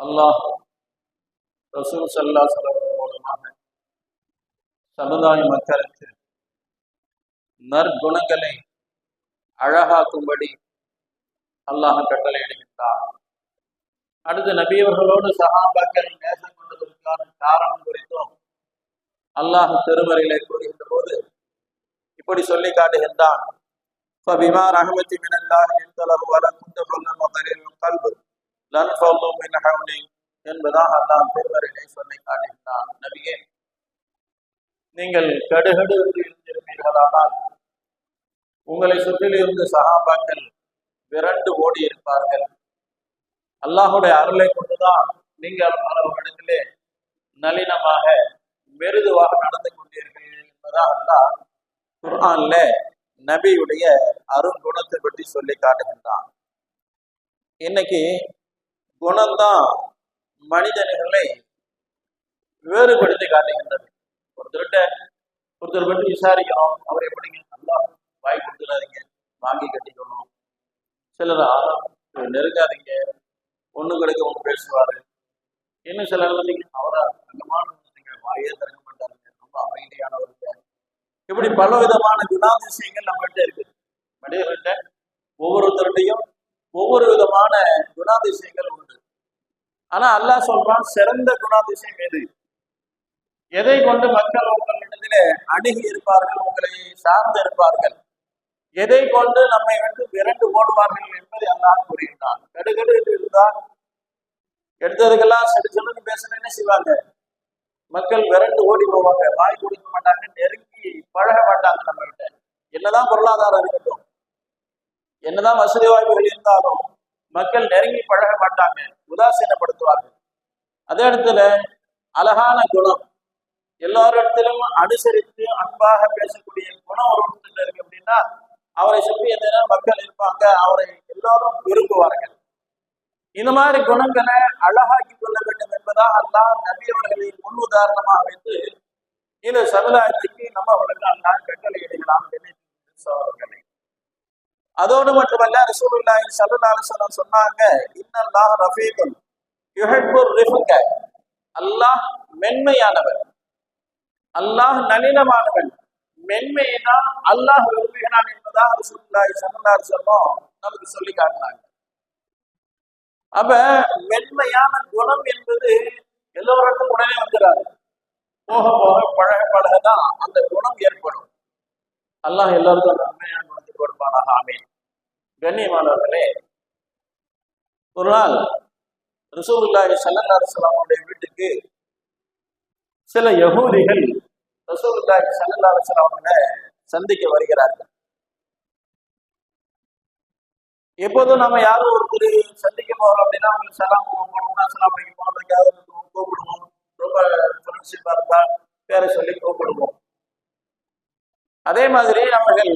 அல்லாஹ் ரசூல் சல்லா சொல்லம் மூலமாக சமுதாய மக்களுக்கு நற்குணங்களை அழகாக்கும்படி அல்லாஹ் கட்டளையிடுகின்றார் அடுத்து நபியவர்களோடு சஹாபாக்கள் நேசம் கொண்டதற்கான காரணம் குறித்தும் அல்லாஹ் திருமறையிலே கூறுகின்ற போது இப்படி சொல்லி காட்டுகின்றான் فبما رحمة من الله لنت له ولن كنت فظا غليظ القلب لانفضوا من حولك என்பதாக அல்லாஹ் திருமறையிலே சொல்லி காட்டுகின்றான் நபியே நீங்கள் கடுகடு என்று இருந்திருப்பீர்களானால் உங்களை சுற்றிலிருந்து சகாபாக்கள் விரண்டு ஓடி இருப்பார்கள். அல்லாஹுடைய அருளை கொண்டுதான் நீங்கள் அவர்களிடத்திலே நளினமாக மெருதுவாக நடந்து கொண்டீர்கள் என்பதாக அல்லாஹ் குர்ஆன்ல நபியுடைய அருங்குணத்தை பற்றி சொல்லி காட்டுகின்றான். இன்னைக்கு குணம்தான் மனிதர்களை வேறுபடுத்தி காட்டுகின்றது. ஒருத்தர்கிட்ட ஒருத்தர் பற்றி விசாரிக்கிறோம் அவர் எப்படிங்க நல்லா வாய் கொடுத்துடாதீங்க வாங்கி கட்டிக்கணும். சிலர் ஆறாம் நெருங்காதீங்க ஒண்ணு கிடைக்க ஒன்று பேசுவாரு. இன்னும் சிலர் வந்தீங்க அவரை தங்கமான வாயே திறக்க மாட்டாருங்க ரொம்ப அமைதியானவருங்க இப்படி பல விதமான குணாதிசயங்கள் நம்மகிட்ட இருக்கு. மனிதர்கள்ட்ட ஒவ்வொருத்தருடையும் ஒவ்வொரு விதமான குணாதிசயங்கள் உண்டு. ஆனா அல்லாஹ் சொல்றான் சிறந்த குணாதிசயம் எது? எதை கொண்டு மக்கள் உங்களிடத்திலே அணுகி இருப்பார்கள் உங்களை சார்ந்து இருப்பார்கள்? எதை கொண்டு நம்மை வந்து விரண்டு ஓடுவார்கள் என்பதை அல்லாஹ் கூறுகின்றான். கடுகடு என்று இருந்தால் எடுத்ததுக்கெல்லாம் சிறு சொல்லுங்க பேசுன என்ன செய்வாங்க? மக்கள் விரண்டு ஓடி போவாங்க வாய் கொடுக்க மாட்டாங்க நெருங்கி பழக மாட்டாங்க நம்ம கிட்ட என்னதான் பொருளாதாரம் இருக்கட்டும் என்னதான் வசதி வாய்ப்புகள் இருந்தாலும் மக்கள் நெருங்கி பழக மாட்டாங்க உதாசீனப்படுத்துவார்கள். அதே இடத்துல அழகான குணம். எல்லாரிடத்திலும் அனுசரித்து அன்பாக பேசக்கூடிய குணம் ஒரு இடத்துல இருக்கு அப்படின்னா அவரை சுற்றி என்ன மக்கள் இருப்பாங்க அவரை எல்லாரும் விரும்புவார்கள். இந்த மாதிரி குணங்களை அழகாக்கி கொள்ள வேண்டும் என்பதாக அல்லாஹ் நபி அவர்களை முன் உதாரணமாக வைத்து இந்த சமுதாயத்துக்கு நம்ம அவர்களுக்கு அல்லாஹ் கட்டளை இடுகிறான் அவர்களை அதோடு மட்டுமல்ல ரசூலுல்லாஹி ஸல்லல்லாஹு அலைஹி வஸல்லம் சொன்னாங்க இன்னல்லாஹ் ரஃபீகுன் யுஹிப்புர் ரிஃபக. அல்லாஹ் மென்மையானவன். அல்லாஹ் நளினமானவன். தான் அல்லாஹ் விரும்புகிறான் என்பதாக ரசூலுல்லாஹி ஸல்லல்லாஹு அலைஹி வஸல்லம் நமக்கு சொல்லி காட்டினாங்க. அப்ப மென்மையான குணம் என்பது எல்லோருக்கும் உடனே வந்துடாது. போக போக பழக பழகதான் அந்த குணம் ஏற்படும். அல்லாஹ் எல்லாருக்கும் நன்மையான குணத்தை கொடுப்பானாக. ஆமீன். கண்ணியமானவர்களே ஒரு நாள் ரசூலுல்லாஹி சல்லல்லாஹு அலைஹி வஸல்லமுடைய வீட்டுக்கு சில யகூதிகள் ரசூலுல்லாஹி சல்லல்லாஹு அலைஹி வஸல்லமனை சந்திக்க வருகிறார்கள். எப்போதும் நம்ம யாரும் ஒருத்தர் சந்திக்க போறோம் அப்படின்னா அவங்களுக்கு சலாம் போகணும் அஸ்லாம் வலைக்கும் போனதுக்காக கூப்பிடுவோம். ரொம்ப ஃப்ரெண்ட்ஷிப்பா இருந்தா பேரை சொல்லி கூப்பிடுவோம். அதே மாதிரி அவர்கள்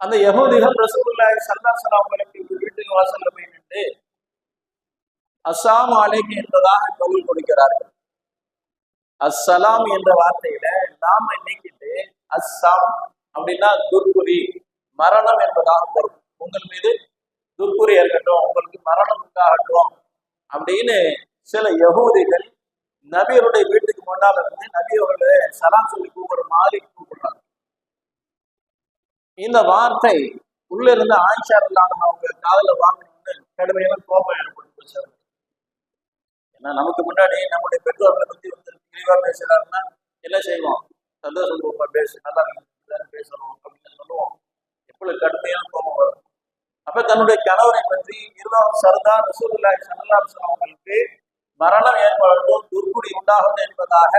அந்த யகூதிகள் ரசூல்லாய் சல்லா அலைஹி அவங்களுக்கு வீட்டுக்கு வாசல்ல போய் நின்று அஸ்ஸாமு அலைக்கு என்பதாக பதில் கொடுக்கிறார்கள். அஸ்ஸலாம் என்ற வார்த்தையில நாம நீக்கிட்டு அஸ்ஸாம் அப்படின்னா துர்குரி மரணம் என்பதாக பொருள். உங்கள் மீது துர்புரி இருக்கட்டும் உங்களுக்கு மரணம் உண்டாகட்டும் அப்படின்னு சில யகூதிகள் நபியருடைய வீட்டுக்கு முன்னால் இருந்து நபி அவர்களை சலாம் சொல்லி கூப்பிடுற மாதிரி கூப்பிடுறாங்க. இந்த வார்த்தை உள்ள இருந்து ஆயிஷா இல்லாம அவங்க காதல வாங்கணும்னு கடுமையான கோபம் ஏற்பட்டு போச்சு. ஏன்னா நமக்கு முன்னாடி நம்முடைய பெற்றோர்களை பத்தி வந்து தெளிவா பேசுறாருன்னா என்ன செய்வோம்? சந்தோஷம் பேசு நல்லா இருக்கு, பேசணும் அப்படின்னு சொல்லுவோம். எவ்வளவு கடுமையான கோபம் வரும். அப்ப தன்னுடைய கணவரை பற்றி இருபதாம் சர்தார் ரசூல்லா ஸல்லல்லாஹு அவங்களுக்கு மரணம் ஏற்படட்டும் துர்க்குடி உண்டாகட்டும் என்பதாக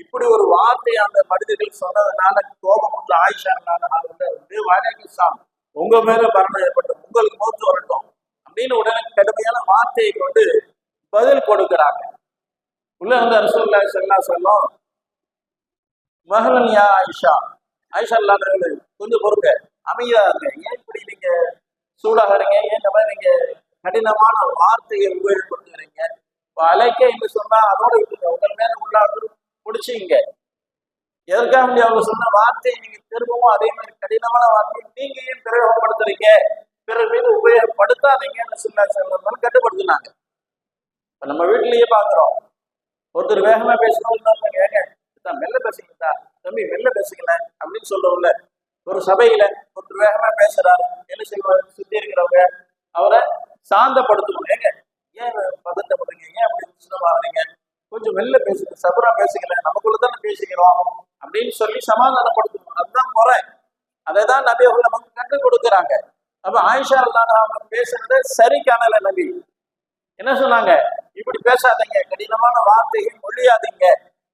இப்படி ஒரு வார்த்தை அந்த மனிதர்கள் சொன்னதுனால கோபம் உள்ள ஆயிஷா வந்து வாழைசாம் உங்க மேல மரணம் ஏற்பட்டும் உங்களுக்கு மூத்து வரட்டும். அப்படின்னு உடனே கடுமையான வார்த்தையை கொண்டு பதில் கொடுக்கிறாங்க. உள்ள வந்து அரசுல்லா ஸல்லல்லாஹு சொல்லும் மகளன் யா ஆயிஷா ஆயிஷா இல்லாதவர்கள் கொஞ்சம் பொறுங்க அமைதியா இருங்க. ஏன் இப்படி நீங்க சூடாக இருங்க ஏன் இந்த மாதிரி நீங்க கடினமான வார்த்தையை உபயோகப்படுத்துகிறீங்க இப்போ அலைக்க என்று சொன்னா அதோட விட்டுங்க உங்கள் மேல உள்ளாந்து பிடிச்சிங்க. எதற்காக வேண்டிய அவங்க சொன்ன வார்த்தையை நீங்க திரும்பவும் அதே மாதிரி கடினமான வார்த்தையை நீங்க ஏன் பிரயோகப்படுத்துறீங்க. பிறர் மீது உபயோகப்படுத்தாதீங்கன்னு சொல்ல சொல்லுங்கள் கட்டுப்படுத்தினாங்க. இப்ப நம்ம வீட்டிலேயே பாக்குறோம் ஒருத்தர் வேகமா பேசணும் ஏங்க மெல்ல பேசுங்களா தம்பி மெல்ல பேசுங்கள அப்படின்னு சொல்லவும்ல ஒரு சபையில ஒருத்தர் வேகமா பேசுறாரு. என்ன செய்வாரு? சுத்தி இருக்கிறவங்க அவரை சாந்தப்படுத்தணும். ஏங்க ஏன் பதட்டப்படுறீங்க? ஏன் அப்படி உஷ்ணமாகறீங்க கொஞ்சம் வெளில பேசுங்க சபரா பேசுங்களேன் நமக்குள்ள தானே பேசுகிறோம் அப்படின்னு சொல்லி சமாதானப்படுத்தணும். அதுதான் முறை. அதை தான் நபி அவர்கள் நமக்கு கற்றுக் கொடுக்குறாங்க. அப்ப ஆயிஷா அல்லாஹ் அவங்க பேசுறத சரி காணல நபி. என்ன சொன்னாங்க? இப்படி பேசாதீங்க கடினமான வார்த்தைகள் மொழியாதீங்க.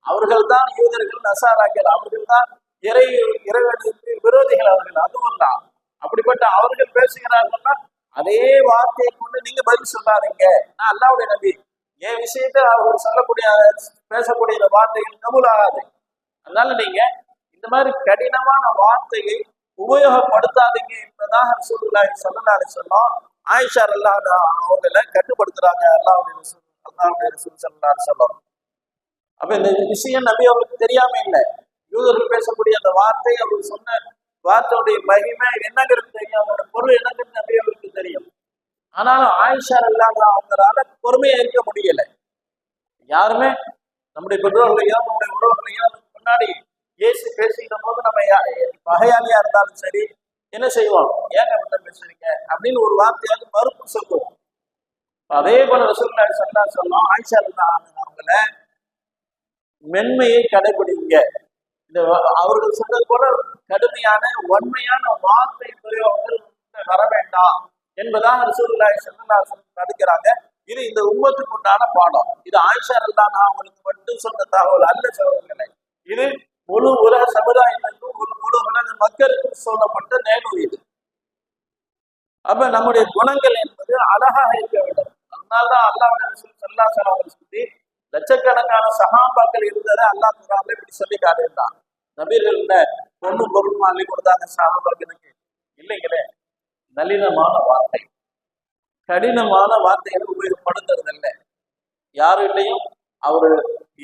அவர்கள் தான் யூதர்கள் நசாராக்கள். அவர்கள் தான் இறை இறைவனுக்கு விரோதிகள் அவர்கள். அதுவும் தான் அப்படிப்பட்ட அவர்கள் பேசுகிறார்கள்னா அதே வார்த்தையை கொண்டு நீங்க பதில் சொல்லாதீங்க. நான் அல்லாவுடைய நபி. என் விஷயத்தை அவர் சொல்லக்கூடிய பேசக்கூடிய வார்த்தைகள் கபூல் ஆகாது அதனால நீங்க இந்த மாதிரி கடினமான வார்த்தையை உபயோகப்படுத்தாதீங்க என்பதாக ரசூலுல்லாஹி ஸல்லல்லாஹு அலைஹி வஸல்லம் ஆயிஷா அல்லாஹ் அவங்கள கட்டுப்படுத்துறாங்க. அல்லாஹ்வுடைய ரசூல் அல்லாஹ்வுடைய ரசூல் ஸல்லல்லாஹு அலைஹி வஸல்லம். அப்ப இந்த விஷயம் நபி அவருக்கு தெரியாம இல்லை. யூதர்கள் பேசக்கூடிய அந்த வார்த்தை அவர் சொன்ன வார்த்தையுடைய மகிமை என்னங்கிறது தெரியும். அவரோட பொருள் என்னங்கிறது நபி அவருக்கு தெரியும். ஆனாலும் ஆயிஷா இல்லாத அவங்களால பொறுமையா இருக்க முடியல. யாருமே? நம்முடைய பெற்றோர்களையோ நம்முடைய உறவுகளையோ முன்னாடி ஏசி பேசுகிற போது நம்ம பகையாளியா இருந்தாலும் சரி என்ன செய்வோம்? ஏன் விட்ட பேசுறீங்க? அப்படின்னு ஒரு வார்த்தையாவது மறுப்பு சொல்லுவோம். அதே போல ரசூல்லா சொல்லா அலைஹி ஆயிஷா ரலியல்லாஹு அவங்கள மென்மையை கடைபிடிங்க இந்த அவர்கள் சொன்னது போல கடுமையான உண்மையான வார்த்தை பிரயோகங்கள் வர வேண்டாம். என்பதாக ரசூலுல்லாஹி ஸல்லல்லாஹு அலைஹி இது இந்த உம்மத்துக்கு உண்டான பாடம். இது ஆயிஷா ரலியல்லாஹு அவங்களுக்கு மட்டும் சொன்ன தகவல் அல்ல சகோதரர்களே. இது முழு உலக சமுதாயத்திற்கும் ஒரு முழு உலக மக்களுக்கும் சொல்லப்பட்ட நேர்வு இது. அப்ப நம்முடைய குணங்கள் என்பது அழகாக இருக்க வேண்டும். அதனால்தான் அல்லாஹ் செல்லாசன சுத்தி லட்சக்கணக்கான சகாபாக்கள் இருந்ததை அல்லாஹ் குரான்ல இப்படி சொல்லி காட்டியிருந்தான். நபீர்கள் பொண்ணு பொருள் மாலை கொடுத்தாங்க சகாபாக்களுக்கு இல்லைங்களே? நளினமான வார்த்தை. கடினமான வார்த்தைகளை உபயோகப்படுத்துறது இல்லை இல்லையும் அவர்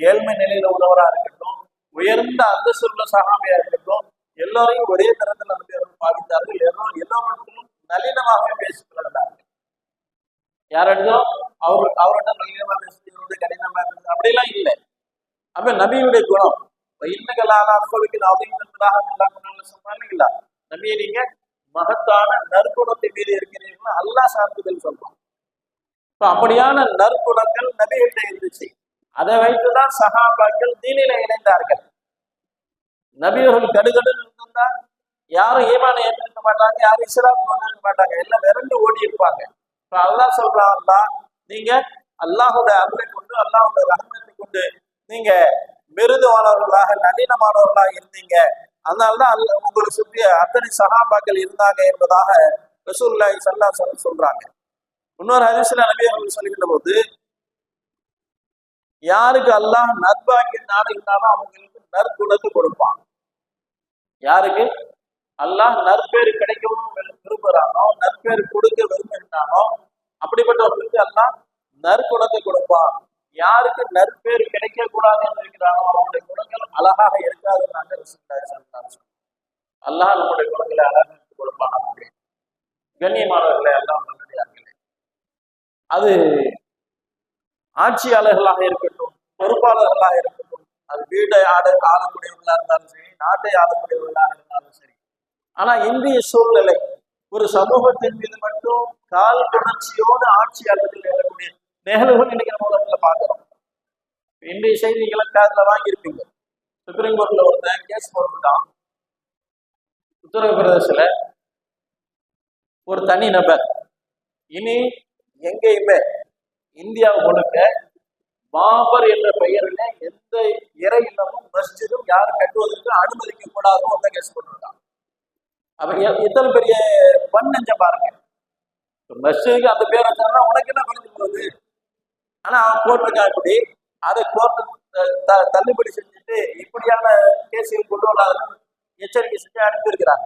ஏழ்மை நிலையில உள்ளவரா இருக்கட்டும் உயர்ந்த அந்தஸ்துள்ள சகாமியா இருக்கட்டும் எல்லோரையும் ஒரே தரத்தில் நம்பி அவர்கள் பாவித்தார்கள் எல்லோ எல்லோருக்கும் நளினமாகவே பேசிக் கொள்கிறார்கள் யாரிடம் அவர் அவர்கிட்ட நளினமா பேசுறது கடினமா பேசுறது அப்படிலாம் இல்லை. அப்ப நபியுடைய குணம். இன்னகளால அனுபவிக்கிற அப்படிங்கிறதுக்காக எல்லாம் சொன்னாலும் இல்ல நபியை நீங்க மகத்தான நற்குணத்தை மீது இருக்கிறீர்கள் அல்லாஹ் சான்றிதழ் சொல்றான். இப்ப அப்படியான நற்குணங்கள் நபிகிட்ட இருந்துச்சு. அதை வைத்துதான் சகாபாக்கள் தீனில இணைந்தார்கள். நபியர்கள் கடுகடு இருந்தா யாரும் ஏமான ஏற்றிருக்க மாட்டாங்க யாரும் இஸ்லாம் கொண்டிருக்க மாட்டாங்க எல்லாம் விரண்டு ஓடி இருப்பாங்க. இப்ப அல்லாஹ் சொல்றான் அல்லாஹ் நீங்க அல்லாஹோட அருளை கொண்டு அல்லாஹோட ரஹமத்தை கொண்டு நீங்க மிருதுவானவர்களாக நளினமானவர்களாக இருந்தீங்க. அதனாலதான் அல்ல உங்களை சுற்றி அத்தனை சகாபாக்கள் இருந்தாங்க என்பதாக ரசூல்லாய் சல்லா சொல்றாங்க. இன்னொரு ஹதீஸ்ல நபி அவர்கள் சொல்லுகின்ற போது யாருக்கு அல்லாஹ் நற்பாக்கியம் நாடுகின்றாலும் அவங்களுக்கு நற்குணத்தை கொடுப்பான். யாருக்கு? அல்லாஹ் நற்பேறு கிடைக்கவும் விரும்புகிறானோ நற்பேர் நற்பேறு கொடுக்க விரும்ப அப்படிப்பட்டவர்களுக்கு அல்லாஹ் நற்குணத்தை கொடுப்பான் யாருக்கு நற்பேறு கிடைக்க கூடாது என்று இருக்கிறானோ அவனுடைய குணங்கள் அழகாக இருக்காதுன்னாங்க ரசூலுல்லாஹி ஸல்லல்லாஹு அலைஹி வஸல்லம். அல்லாஹ் நம்முடைய குணங்களை அழகாக கொடுப்பான் நமக்கு கண்ணியமானவர்களே எல்லாம் நல்லடியார்களே. அது ஆட்சியாளர்களாக இருக்கட்டும் பொறுப்பாளர்களாக இருக்கட்டும் அது வீட்டை ஆட ஆளக்கூடியவர்களாக இருந்தாலும் சரி நாட்டை ஆளக்கூடியவர்களாக இருந்தாலும் சரி. ஆனா இந்திய சூழ்நிலை ஒரு சமூகத்தின் மீது மட்டும் கால் தொடர்ச்சியோடு ஆட்சியாளர்கள் ஏறக்கூடிய நிகழ்வுகள் இன்னைக்கு நம்ம உலகத்துல பாக்குறோம் இன்றைய செய்திகளை காதுல வாங்கியிருப்பீங்க. சுப்ரீம் கோர்ட்ல ஒருத்தன் கேஸ் போட்டுட்டான் உத்தரப்பிரதேசல ஒரு தனி நபர். இனி எங்கேயுமே இந்தியா முழுக்க பாபர் என்ற பெயரில் எந்த இறை இல்லமும் மஸ்ஜிதும் யாரும் கட்டுவதற்கு அனுமதிக்க கூடாதுன்னு ஒருத்தன் கேஸ் பண்ணிருக்கான் அப்ப இத்தனை எத்தனை பெரிய பண்ணஞ்ச பாருங்க. மஸ்ஜிதுக்கு அந்த பேர் வச்சாங்கன்னா உனக்கு என்ன குறைஞ்சு போகுது ஆனா அவன் போட்டிருக்கான் இப்படி அதை கோர்ட்டு தள்ளுபடி செஞ்சுட்டு இப்படியான கேஸுகள் கொண்டு வராதுன்னு எச்சரிக்கை செஞ்சு அனுப்பியிருக்கிறாங்க.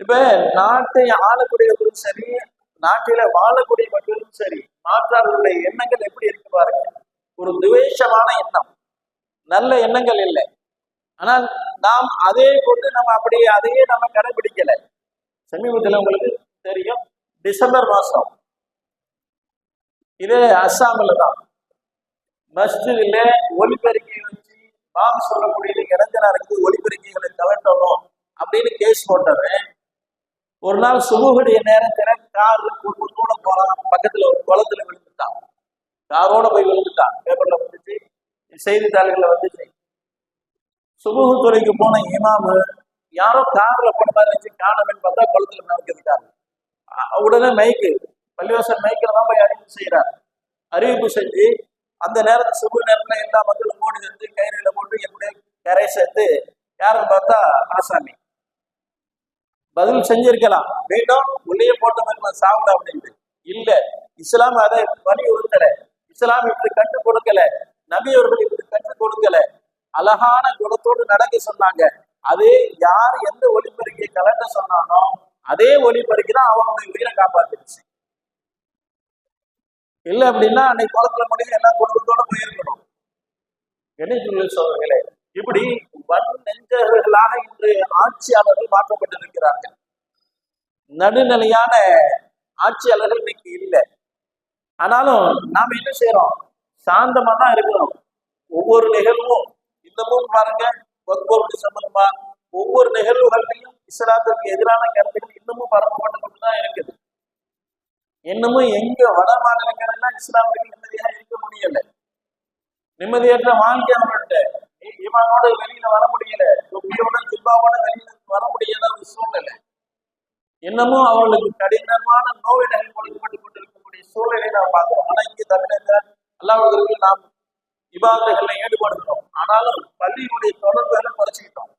இப்ப நாட்டை ஆளக்கூடியவர்களும் சரி நாட்டில வாழக்கூடிய மக்களும் சரி மாற்றாளர்களுடைய எண்ணங்கள் எப்படி இருக்கு பாருங்க. ஒரு துவேஷமான எண்ணம். நல்ல எண்ணங்கள் இல்லை. ஆனால் நாம் அதே கொண்டு நம்ம அப்படியே அதையே நம்ம கடைபிடிக்கல. சமீபத்தில் உங்களுக்கு தெரியும் டிசம்பர் மாசம். இது அஸ்ஸாமில் தான். மஸ்ஜிதில் ஒலிபெருக்கி வச்சு பாம் சொல்லக்கூடிய இளைஞராக இருக்குது ஒலிபெருக்கிகளை கலட்டணும் அப்படின்னு கேஸ் போட்டவன் ஒரு நாள் சுபுகுடைய நேரத்தில் கார்ல கூட போலாம் பக்கத்துல ஒரு குளத்துல விழுந்துட்டான். காரோட போய் விழுந்துட்டான். பேப்பர்ல வந்துச்சு. செய்தித்தாள்கள்ல வந்துச்சு. சுபுகு போன இமாமு யாரோ கார்ல போன மாதிரி இருந்துச்சு. காணவன் பார்த்தா குளத்துல மிதக்கிருக்காரு உடனே மைக்கு பள்ளிவாசல் மைக்கில் தான் போய் அறிவிப்பு செய்யறாரு அறிவிப்பு செஞ்சு அந்த நேரத்துல சுபு நேரத்துல எல்லா மக்களும் ஓடி வந்து கயிறுல போட்டு என்னுடைய கரை சேர்த்து யாரும் பார்த்தா ஆசாமி. பதில் செஞ்சிருக்கலாம். மீண்டும் உள்ளே போட்ட மாதிரி சாப்பிட அப்படின்னு இல்ல. இஸ்லாம் அதை வலியுறுத்தல. இஸ்லாம் இப்படி கற்றுக் கொடுக்கல. நபி அவர்கள் இப்படி கற்றுக் கொடுக்கல. அழகான குணத்தோடு நடக்க சொன்னாங்க. அதே யார் எந்த ஒளிபெருக்கியை கலட்ட சொன்னானோ அதே ஒளிபெருக்கி தான் அவனுடைய உயிரை காப்பாத்திருச்சு இல்ல அப்படின்னா அன்னைக்கு குளத்துல முடியும் எல்லா குடும்பத்தோட போயிருக்கணும். என்ன சொல்லு சொல்றீங்களே இப்படி வன் நெஞ்சர்களாக இன்று ஆட்சியாளர்கள் மாற்றப்பட்டிருக்கிறார்கள்? நடுநிலையான ஆட்சியாளர்கள் இன்னைக்கு இல்லை. ஆனாலும் நாம என்ன செய்யறோம் சாந்தமா தான் இருக்கிறோம் ஒவ்வொரு நிகழ்வும் இன்னமும் பாருங்க வக்போருடைய சம்பந்தமா ஒவ்வொரு நிகழ்வுகள்லையும் இஸ்லாத்திற்கு எதிரான கருத்துக்கள் இன்னமும் பரப்பப்பட்டு கொண்டுதான் இருக்குது. இன்னமும் எங்க வட மாநிலங்கள்லாம் இஸ்லாமியர்கள் நிம்மதியாக இருக்க முடியல. நிம்மதியற்ற வாழ்க்கை அவர்கள்ட்ட ஈமானோட வெளியில வர முடியல. தொப்பியோட ஜிப்பாவோட வெளியில வர முடியாத ஒரு சூழ்நிலை. இன்னமும் அவர்களுக்கு கடினமான நோயினர்கள் கொடுக்கப்பட்டு கொண்டிருக்கக்கூடிய சூழ்நிலையை நாம் பார்க்கிறோம். ஆனா இங்க தமிழக அல்லாவுக்கு நாம் விவாதங்கள்ல ஈடுபடுகிறோம். ஆனாலும் பள்ளியினுடைய தொடர்புகளை குறைச்சிக்கிட்டோம்.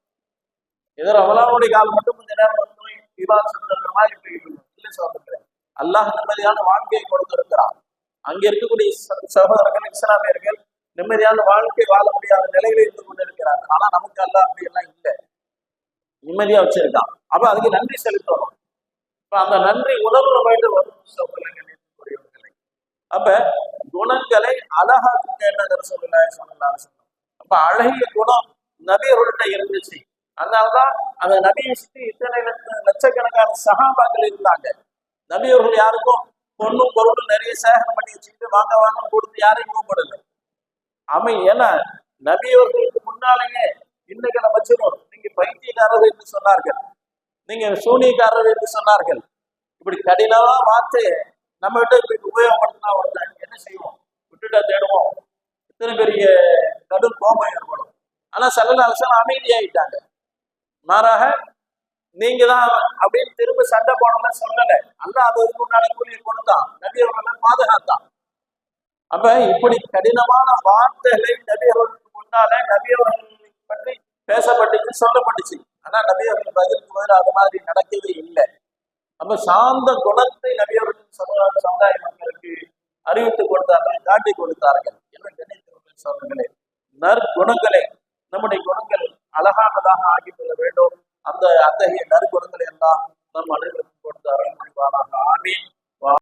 எதிர அவலாவுடைய கால் மட்டும் கொஞ்ச நேரம் வந்து விவாதம் சொல்ற மாதிரி போயிட்டு இல்லை சொல்றேன் அல்லாஹ் நிம்மதியான வாழ்க்கையை கொடுத்திருக்கிறான். அங்க இருக்கக்கூடிய ச- சகோதரர்கள் இஸ்லாமியர்கள் நிம்மதியான வாழ்க்கை வாழ முடியாத நிலையில இருந்து கொண்டிருக்கிறார் ஆனா நமக்கு அல்ல அப்படி எல்லாம் இல்லை. நிம்மதியா வச்சிருக்கான். அப்ப அதுக்கு நன்றி செலுத்தணும். இப்ப அந்த நன்றி உணர்வு வேண்டும் வரும் அப்ப குணங்களை அழகாக்குங்க என்ன சொல்லலாம் சொல்லலாம் அப்ப அழகிய குணம் நபியர்கள்ட்ட இருந்துச்சு. அதனாலதான் அந்த நபியை சுற்றி இத்தனை லட்சக்கணக்கான சகாபாக்கள் இருந்தாங்க. நபியவர்கள் யாருக்கும் பொண்ணும் பொருளும் நிறைய சேகரம் பண்ணி வச்சுக்கிட்டு வாங்க வாங்கன்னு கொடுத்து யாரையும் கூப்பிடல. அமை ஏன்னா நபியவர்களுக்கு முன்னாலேயே இன்னைக்கு வச்சிரும் நீங்க பைத்தியக்காரர் என்று சொன்னார்கள். நீங்க சூனியக்காரர் என்று சொன்னார்கள். இப்படி கடினமா வார்த்தை நம்ம கிட்ட இப்படி உபயோகப்படுத்தினா வந்தாங்க என்ன செய்வோம்? விட்டுட்டா தேடுவோம். இத்தனை பெரிய கடும் கோபம் ஏற்படும். ஆனா சல்லல் அரசன் அமைதியாயிட்டாங்க. மாறாக நீங்க தான் அப்படின்னு திரும்ப சண்டை போடணும்னு சொல்லலை. அல்ல அது இதுக்கு உண்டான கூலியை கொடுத்தான். நபி அவர்களை பாதுகாத்தான். அப்ப இப்படி கடினமான வார்த்தைகளை நபி அவர்களுக்கு முன்னால நபி அவர்களை பற்றி பேசப்பட்டுச்சு சொல்லப்பட்டுச்சு. ஆனா நபி அவர்கள் பதிலுக்கு பதில் அது மாதிரி நடக்கவே இல்லை. அப்ப சாந்த குணத்தை நபி அவர்கள் சமுதாய சமுதாய மக்களுக்கு அறிவித்துக் கொடுத்தார்கள் காட்டி கொடுத்தார்கள். என்ன கணித்தவர்கள் சொல்லுங்களே நற்குணங்களை. நம்முடைய குணங்கள் அழகானதாக ஆக்கிக் கொள்ள வேண்டும். அந்த அத்தகைய நற்குணங்களை